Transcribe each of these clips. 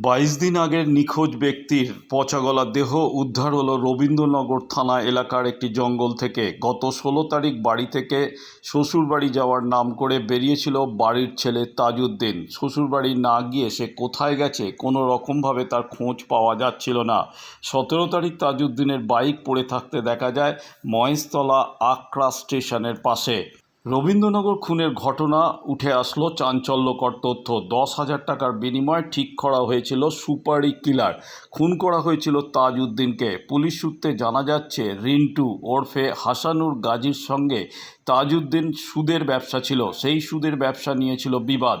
বাইশ দিন আগের নিখোঁজ ব্যক্তির পচাগলা দেহ উদ্ধার হলো রবীন্দ্রনগর থানা এলাকার একটি জঙ্গল থেকে। গত ষোলো তারিখ বাড়ি থেকে শ্বশুরবাড়ি যাওয়ার নাম করে বেরিয়েছিল বাড়ির ছেলে তাজউদ্দিন। শ্বশুরবাড়ি না গিয়ে সে কোথায় গেছে, কোনো রকমভাবে তার খোঁজ পাওয়া যাচ্ছিল না। সতেরো তারিখ তাজউদ্দিনের বাইক পড়ে থাকতে দেখা যায় মহেশতলা আকরা স্টেশনের পাশে। রবীন্দ্রনগর খুনের ঘটনা উঠে আসলো চাঞ্চল্যকর তথ্য। দশ হাজার টাকার বিনিময়ে ঠিক করা হয়েছিল সুপারি কিলার। খুন করা হয়েছিল তাজউদ্দিনকে। পুলিশ সূত্রে জানা যাচ্ছে, রিন্টু ওরফে হাসানুর গাজীর সঙ্গে তাজউদ্দিন সুদের ব্যবসা ছিল। সেই সুদের ব্যবসা নিয়েছিল বিবাদ।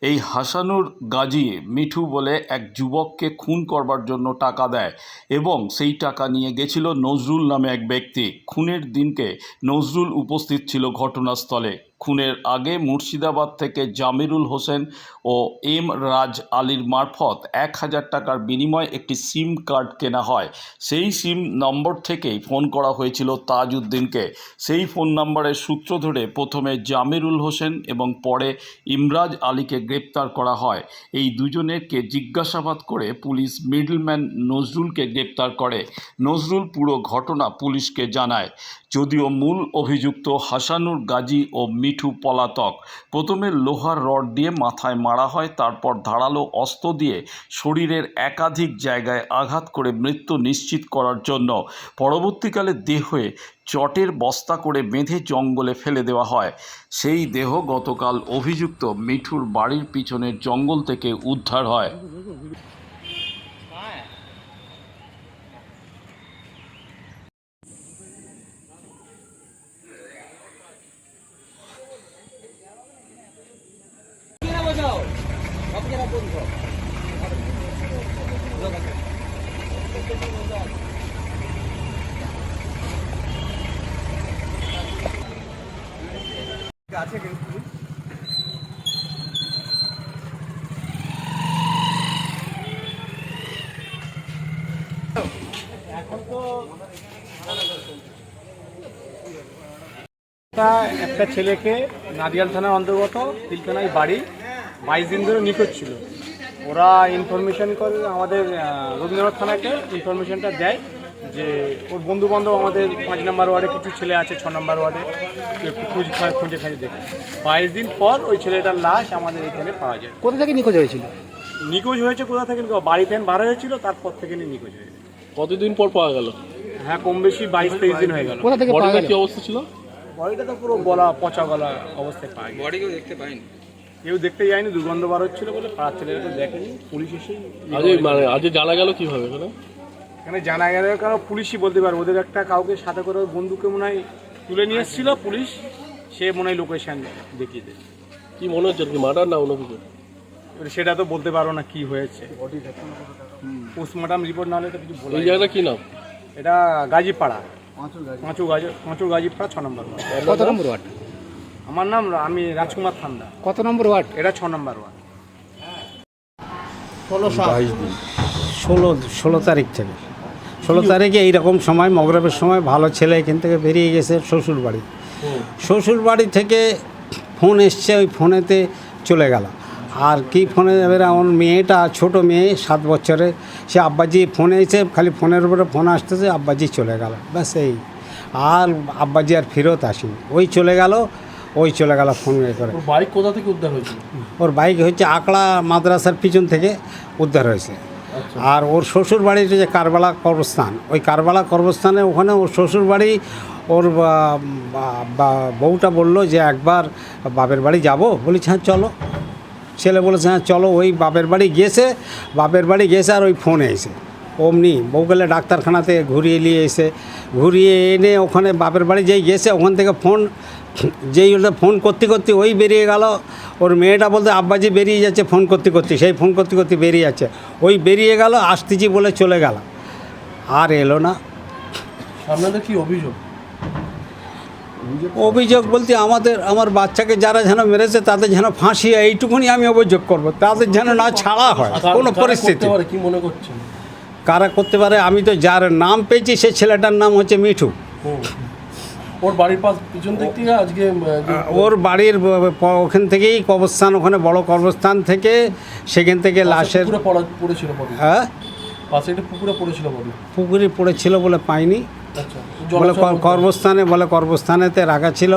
এই হাসানুর গাজী মিঠু বলে এক যুবককে খুন করবার জন্য টাকা দেয় এবং সেই টাকা নিয়ে গেছিল নজরুল নামে এক ব্যক্তি। খুনের দিনকে নজরুল উপস্থিত ছিল ঘটনাস্থলে। খুনের আগে মুর্শিদাবাদ থেকে জামিরুল হোসেন ও এম রাজ আলীর মারফত এক হাজার টাকার বিনিময়ে একটি সিম কার্ড কেনা হয়। সেই সিম নম্বর থেকেই ফোন করা হয়েছিল তাজউদ্দিনকে। সেই ফোন নম্বরের সূত্র ধরে প্রথমে জামিরুল হোসেন এবং পরে ইমরাজ আলীকে গ্রেপ্তার করা হয়। এই দুজনেরকে জিজ্ঞাসাবাদ করে পুলিশ মিডলম্যান নজরুলকে গ্রেপ্তার করে। নজরুল পুরো ঘটনা পুলিশকে জানায়। যদিও মূল অভিযুক্ত হাসানুর গাজী ও মিঠু পলাতক। প্রথমে লোহার রড দিয়ে মাথায় মারা হয়, তারপর ধারালো অস্ত্র দিয়ে শরীরের একাধিক জায়গায় আঘাত করে মৃত্যু নিশ্চিত করার জন্য। পরবর্তীকালে দেহে চটের বস্তা করে বেঁধে জঙ্গলে ফেলে দেওয়া হয়। সেই দেহ গতকাল অভিযুক্ত মিঠুর বাড়ির পিছনের জঙ্গল থেকে উদ্ধার হয়। একটা ছেলেকে নাদিয়াল থানার অন্তর্গত তিলকানাই বাড়ি বাইশ দিন ধরে নিখোঁজ ছিল। ওরা ইনফরমেশন করে আমাদের রবীন্দ্রনাথ থানাকে ইনফরমেশনটা দেয় যে ওর বন্ধু বান্ধব আমাদের পাঁচ নম্বর ওয়ার্ডে কিছু ছেলে আছে ছ নম্বর ওয়ার্ডে। একটু খুঁজ খুঁজে খাঁজে দেখে। বাইশ দিন পর ওই ছেলেটার লাশ আমাদের এখানে পাওয়া যায়। কোথা থেকে নিখোঁজ হয়েছিল? নিখোঁজ হয়েছে কোথা থেকে? বাড়ি থেকে বার হয়েছিল তারপর থেকে নিখোঁজ হয়েছে। কতদিন পর পাওয়া গেল? হ্যাঁ কম বেশি বাইশ তেইশ দিন হয়ে গেল। কোথা থেকে কি অবস্থা ছিল? বডিটা তো পুরো গলা পচা গলা অবস্থায় পাওয়া গেছে। বডি কেউ দেখতে পাইনি। কেউ দেখতে যায়নি দুর্গন্ধ বার হচ্ছিল বলে পাড়ার ছেলেরা তো দেখেনি পুলিশ এসেই আজ মানে আজ জানা গেল কীভাবে এখানে? এখানে জানা গেল কারণ পুলিশই বলতে পারবে ওদের একটা কাউকে সাথে করে ওর বন্ধুকে মনে হয় তুলে নিয়ে এসেছিল পুলিশ সে মনে হয় লোকেশন দেখিয়ে দেয়। কি মনে হচ্ছে কি মার্ডার না অন্য কিছু? সেটা তো বলতে পারো না কি হয়েছে। পোস্টমর্টম রিপোর্ট না হলে তো কিছু বলা এই। জায়গাটা কি নাম? এটা গাজীপাড়া। পাঁচু গাজী। পাঁচুর গাজীপাড়া ছ নম্বর কত নম্বর ওয়ার্ড? আমার নাম আমি রাজকুমার থান্দা কত নম্বর ওয়ার্ড? এটা ছ নম্বর ওয়ার্ড। ষোলো ষোলো তারিখ থেকে। ষোলো তারিখে এইরকম সময় মগরবের সময় ভালো ছেলে এখান থেকে বেরিয়ে গেছে শ্বশুর বাড়ি শ্বশুর বাড়ি থেকে ফোন এসছে ওই ফোনেতে চলে গেল। আর কি ফোনে এবারে আমার মেয়েটা ছোট মেয়ে সাত বছরের। সে আব্বাজি ফোনে এসে খালি ফোনের উপরে ফোন আসতেছে আব্বাজি চলে গেল। ব্যাস এই। আর আব্বাজি আর ফেরত আসেনি। ওই চলে গেল ওই চলে গেল ফোন এ করে। বাইক কোথা থেকে উদ্ধার হয়েছিল? ওর বাইক হচ্ছে আকড়া মাদ্রাসার পিছন থেকে উদ্ধার হয়েছে। আর ওর শ্বশুর বাড়ির যে কারবালা কর্মস্থান ওই কারবালা কর্মস্থানে ওখানে ওর শ্বশুর বাড়ি ওর বউটা বলল যে একবার বাপের বাড়ি যাব। বলেছি হ্যাঁ চলো। ছেলে বলেছে হ্যাঁ চলো। ওই বাপের বাড়ি গিয়েছে বাপের বাড়ি গেছে আর ওই ফোনে এসে। অমনি বউ গেলে ডাক্তারখানাতে ঘুরিয়ে নিয়ে এসে। ঘুরিয়ে এনে ওখানে বাপের বাড়ি যেই গেছে ওখান থেকে ফোন যেই ওটা ফোন করতে করতে ওই বেরিয়ে গেল। ওর মেয়েটা বলতে আব্বাজি বেরিয়ে যাচ্ছে ফোন করতে করতে। সেই ফোন করতে করতে বেরিয়ে যাচ্ছে। ওই বেরিয়ে গেল আসতেছি বলে চলে গেল। আর এলো না। আপনাদের কি অভিযোগ? অভিযোগ বলতে আমাদের আমার বাচ্চাকে যারা যেন মেরেছে তাদের যেন ফাঁসি হয়, এইটুকুনি আমি অভিযোগ করব। তাদের যেন না ছাড়া হয় কোনো পরিস্থিতি। কি মনে করছেন? কারা করতে পারে আমি তো যার নাম পেয়েছি সে ছেলেটার নাম হচ্ছে মিঠু। ওর বাড়ির পাশ পিছন দিক থেকে আজকে ওর বাড়ির ওখান থেকেই কবরস্থান ওখানে বড় কবরস্থান থেকে সেখান থেকে লাশের পুকুরে পড়েছিল হ্যাঁ? পাশে একটা পুকুরে পড়েছিল বডি পুকুরে পড়েছিল বলে পাইনি। আচ্ছা বলে কর্মস্থানে বলে কর্মস্থানেতে রাখা ছিল।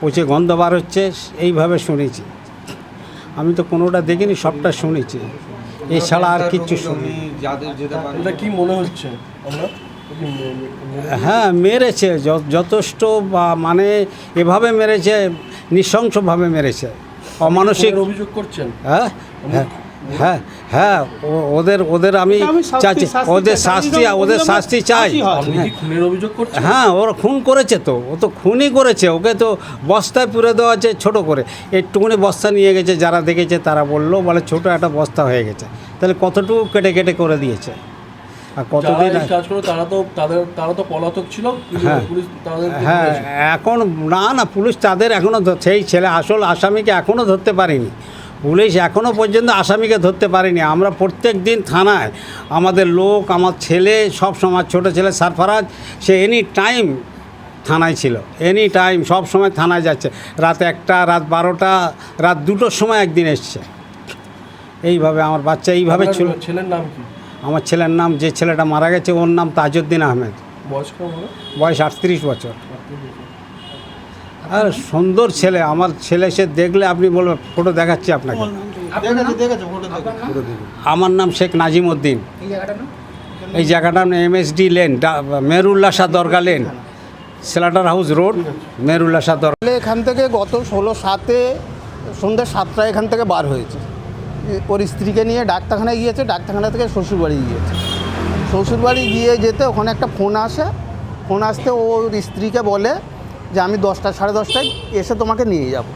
পচে গন্ধ বার হচ্ছে এইভাবে শুনেছি। আমি তো কোনোটা দেখিনি সবটা শুনেছি। এছাড়া আর কিচ্ছু শুনি এটা কি মনে হচ্ছে? আমরা হ্যাঁ মেরেছে। যথেষ্ট বা মানে এভাবে মেরেছে নৃশংসভাবে মেরেছে। অমানসিক অভিযোগ করছেন? হ্যাঁ হ্যাঁ হ্যাঁ হ্যাঁ ও- ওদের ওদের আমি চাচ্ছি। ওদের শাস্তি ওদের শাস্তি চাই। হ্যাঁ ওরা খুন করেছে তো। ও তো খুনই করেছে। ওকে তো বস্তায় পুরে দেওয়া আছে ছোটো করে। একটুখানি বস্তা নিয়ে গেছে যারা দেখেছে তারা বলল বলে ছোট একটা বস্তা হয়ে গেছে। তাহলে কতটুকু কেটে কেটে করে দিয়েছে? আর কতদিন কাজ করে তারা তো তাদের তারা তো পলাতক ছিল পুলিশ- হ্যাঁ। তাদের হ্যাঁ এখন না না পুলিশ তাদের এখনও সেই ছেলে আসল আসামিকে এখনও ধরতে পারেনি। পুলিশ এখনও পর্যন্ত আসামিকে ধরতে পারেনি। আমরা প্রত্যেক দিন থানায় আমাদের লোক আমার ছেলে সব সময় ছোটো ছেলে সারফারাজ সে এনি টাইম থানায় ছিল। এনি টাইম সব সময় থানায় যাচ্ছে। রাত একটা রাত বারোটা রাত দুটোর সময় একদিন এসছে। এইভাবে আমার বাচ্চা এইভাবে ছিল ছেলের নাম কি? আমার ছেলের নাম যে ছেলেটা মারা গেছে ওর নাম তাজউদ্দিন আহমেদ। বয়স বয়স আটত্রিশ বছর। আর সুন্দর ছেলে আমার ছেলে সে দেখলে আপনি বলবেন ফটো দেখাচ্ছি আপনাকে। আমার নাম শেখ নাজিম উদ্দিন। এই জায়গাটার নাম? MSD lane Merulla Shah Dargah lane সেলাটার house road Merulla Shah Dargah. এখান থেকে গত ষোলো সাতে সন্ধ্যে সাতটা এখান থেকে বার হয়েছে। ওর স্ত্রীকে নিয়ে ডাক্তারখানায় গিয়েছে, ডাক্তারখানা থেকে শ্বশুরবাড়ি গিয়েছে। শ্বশুরবাড়ি গিয়ে যেতে ওখানে একটা ফোন আসে। ফোন আসতে ওর স্ত্রীকে বলে যে, আমি দশটা, সাড়ে দশটায় এসে তোমাকে নিয়ে যাব।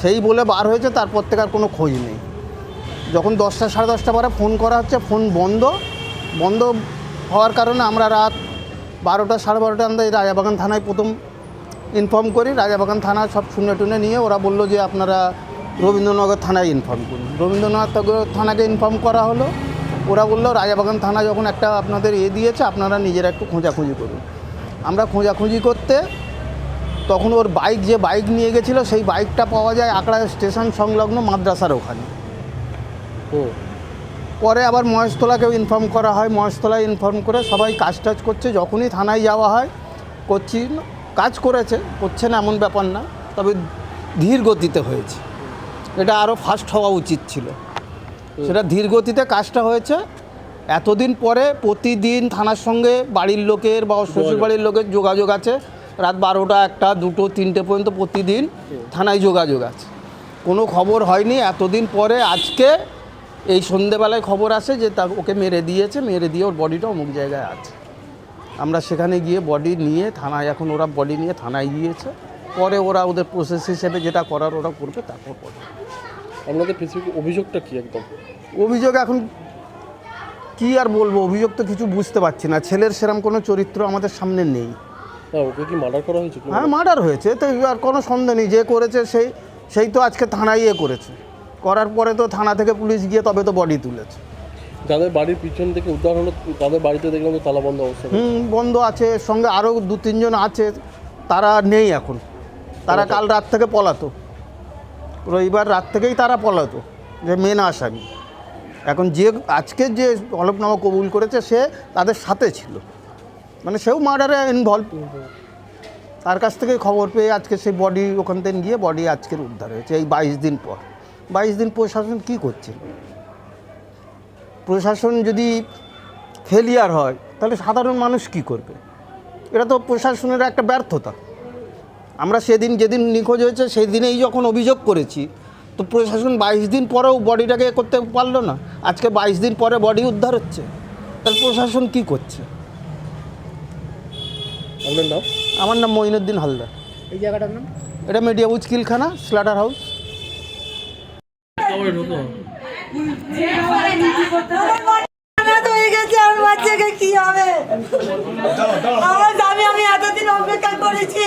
সেই বলে বার হয়েছে, তারপর থেকে আর কোনো খোঁজ নেই। যখন দশটা, সাড়ে দশটা পরে ফোন করা হচ্ছে, ফোন বন্ধ। বন্ধ হওয়ার কারণে আমরা রাত বারোটা, সাড়ে বারোটা আমরা রাজাবাগান থানায় প্রথম ইনফর্ম করি। রাজাবাগান থানা সব শুনে টুনে নিয়ে ওরা বলল যে, আপনারা রবীন্দ্রনগর থানায় ইনফর্ম করুন। রবীন্দ্রনাথ থানাকে ইনফর্ম করা হলো। ওরা বলল রাজাবাগান থানা যখন একটা আপনাদের এ দিয়েছে আপনারা নিজেরা একটু খোঁজাখুঁজি করুন। আমরা খোঁজাখুঁজি করতে তখন ওর বাইক যে বাইক নিয়ে গেছিল সেই বাইকটা পাওয়া যায় আকড়া স্টেশন সংলগ্ন মাদ্রাসার ওখানে। ও। পরে আবার মহেশতলাকেও ইনফর্ম করা হয়। মহেশতলায় ইনফর্ম করে সবাই কাজ টাজ করছে। যখনই থানায় যাওয়া হয় করছি কাজ করেছে করছে না এমন ব্যাপার না তবে ধীর গতিতে হয়েছে। এটা আরও ফাস্ট হওয়া উচিত ছিল। সেটা ধীর গতিতে কাজটা হয়েছে। এতদিন পরে প্রতিদিন থানার সঙ্গে বাড়ির লোকের বা শ্বশুর বাড়ির লোকের যোগাযোগ আছে। রাত বারোটা একটা দুটো তিনটে পর্যন্ত প্রতিদিন থানায় যোগাযোগ আছে। কোনো খবর হয়নি। এতদিন পরে আজকে এই সন্ধেবেলায় খবর আসে যে তা ওকে মেরে দিয়েছে। মেরে দিয়ে ওর বডিটা অমুক জায়গায় আছে। আমরা সেখানে গিয়ে বডি নিয়ে থানায় এখন ওরা বডি নিয়ে থানায় গিয়েছে। পরে ওরা ওদের প্রসেস হিসেবে যেটা করার ওরা করবে তারপর করবে আপনাদের স্পেসিফিক অভিযোগটা কি একদম? অভিযোগ এখন কি আর বলব? অভিযোগ তো কিছু বুঝতে পারছি না। ছেলের সেরম কোনো চরিত্র আমাদের সামনে নেই। না ওকে কি মার্ডার করা হয়েছে হ্যাঁ মার্ডার হয়েছে। তো আর কোনো সন্দেহ নেই। যে করেছে সেই সেই তো আজকে থানায় ইয়ে করেছে। করার পরে তো থানা থেকে পুলিশ গিয়ে তবে তো বডি তুলেছে। যাদের বাড়ির পিছন থেকে উদ্ধার হলো তাদের বাড়িতে দেখলাম যে তালা বন্ধ অবস্থা হুম বন্ধ আছে। সঙ্গে আরও দু তিনজন আছে। তারা নেই এখন। তারা কাল রাত থেকে পলাতো রবিবার রাত থেকেই তারা পলাতো, যে মেন আসামি। এখন যে, আজকে যে হলফনামা কবুল করেছে, সে তাদের সাথে ছিল। মানে সেও মার্ডারে ইনভলভ তার কাছ থেকে খবর পেয়ে আজকে সেই বডি ওখান থেকে গিয়ে বডি আজকের উদ্ধার হয়েছে, এই বাইশ দিন পর। বাইশ দিন প্রশাসন কী করছে? প্রশাসন যদি ফেলিয়ার হয়, তাহলে সাধারণ মানুষ কি করবে? এটা তো প্রশাসনের একটা ব্যর্থতা। আমরা সেদিন যেদিন নিখোঁজ হয়েছে সেই দিনেই যখন অভিযোগ করেছি তো প্রশাসন বাইশ দিন পরেও বডিটাকে এ করতে পারল না। আজকে বাইশ দিন পরে বডি উদ্ধার হচ্ছে। তাহলে প্রশাসন কি করছে? আপনার নাম? আমার নাম মঈনুদ্দিন হালদার। এই জায়গাটার নাম? এটা মিডিয়া উচকিলখানা স্লাটার হাউস হয়ে কি হবে আমার স্বামী আমি এতদিন অপেক্ষা করেছি।